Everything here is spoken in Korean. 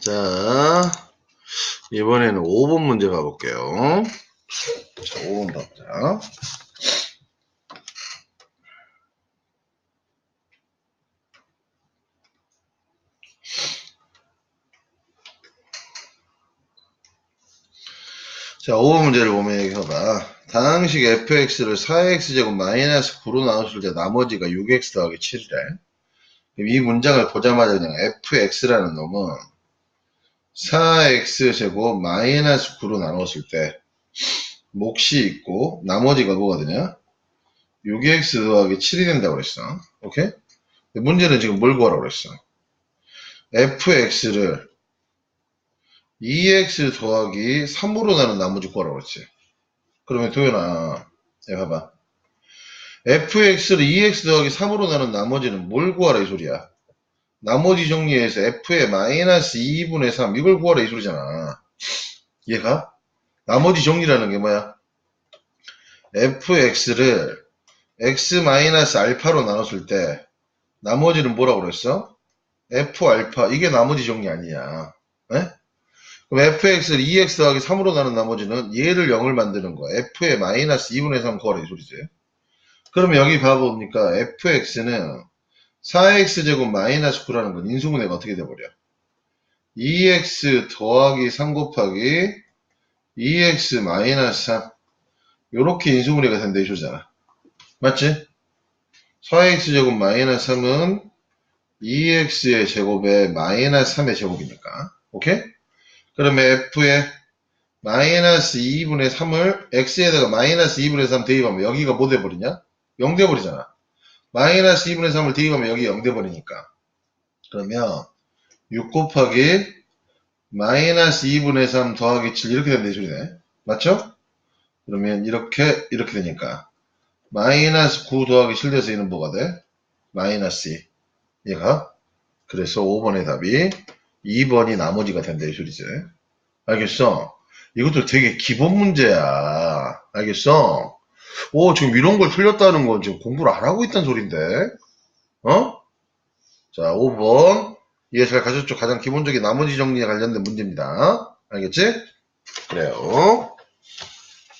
자, 이번에는 5번 문제 가볼게요. 자, 5번 봐보자. 자, 5번 문제를 보면 여기 봐봐. 다항식 fx를 4x제곱 마이너스 9로 나눴을 때 나머지가 6x 더하기 7이래. 그럼 이 문장을 보자마자 그냥 fx라는 놈은 4x제곱 마이너스 9로 나눴을 때 몫이 있고 나머지가 뭐거든요? 6x 더하기 7이 된다고 그랬어. 오케이? 문제는 지금 뭘 구하라고 그랬어? fx를 2x 더하기 3으로 나눈 나머지 구하라고 그랬지. 그러면 도현아, 야 봐봐. fx를 2x 더하기 3으로 나눈 나머지는 뭘 구하라 이 소리야. 나머지 정리해서 f의 마이너스 2분의 3 이걸 구하라 이 소리잖아. 얘가 나머지 정리라는 게 뭐야? fx를 x 마이너스 알파로 나눴을 때 나머지는 뭐라고 그랬어? f 알파 이게 나머지 정리 아니야. 에? 그럼 fx를 2x 더하기 3으로 나눈 나머지는 얘를 0을 만드는 거야. f의 마이너스 2분의 3 구하라 이 소리지. 그러면 여기 봐보니까 fx는 4x제곱 마이너스 9라는 건 인수분해가 어떻게 돼버려? 2x 더하기 3 곱하기 2x 마이너스 3 요렇게 인수분해가 된다 이 소리잖아. 맞지? 4x제곱 마이너스 3은 2x의 제곱에 마이너스 3의 제곱이니까. 오케이? 그러면 f의 마이너스 2분의 3을 x에다가 마이너스 2분의 3 대입하면 여기가 뭐 돼버리냐? 0 돼버리잖아. 마이너스 2분의 3을 대입하면 여기 0 돼버리니까. 그러면 6 곱하기 마이너스 2분의 3 더하기 7 이렇게 이 소리네. 맞죠? 그러면 이렇게 이렇게 되니까 마이너스 9 더하기 7 돼서 얘는 뭐가 돼? 마이너스 2. 얘가 그래서 5번의 답이 2번이 나머지가 된다 이 소리지. 알겠어? 이것도 되게 기본 문제야. 알겠어? 오, 지금 이런 걸 틀렸다는 건 지금 공부를 안 하고 있다는 소린데. 어? 자, 5번. 이해 잘 가셨죠? 가장 기본적인 나머지 정리에 관련된 문제입니다. 알겠지? 그래요.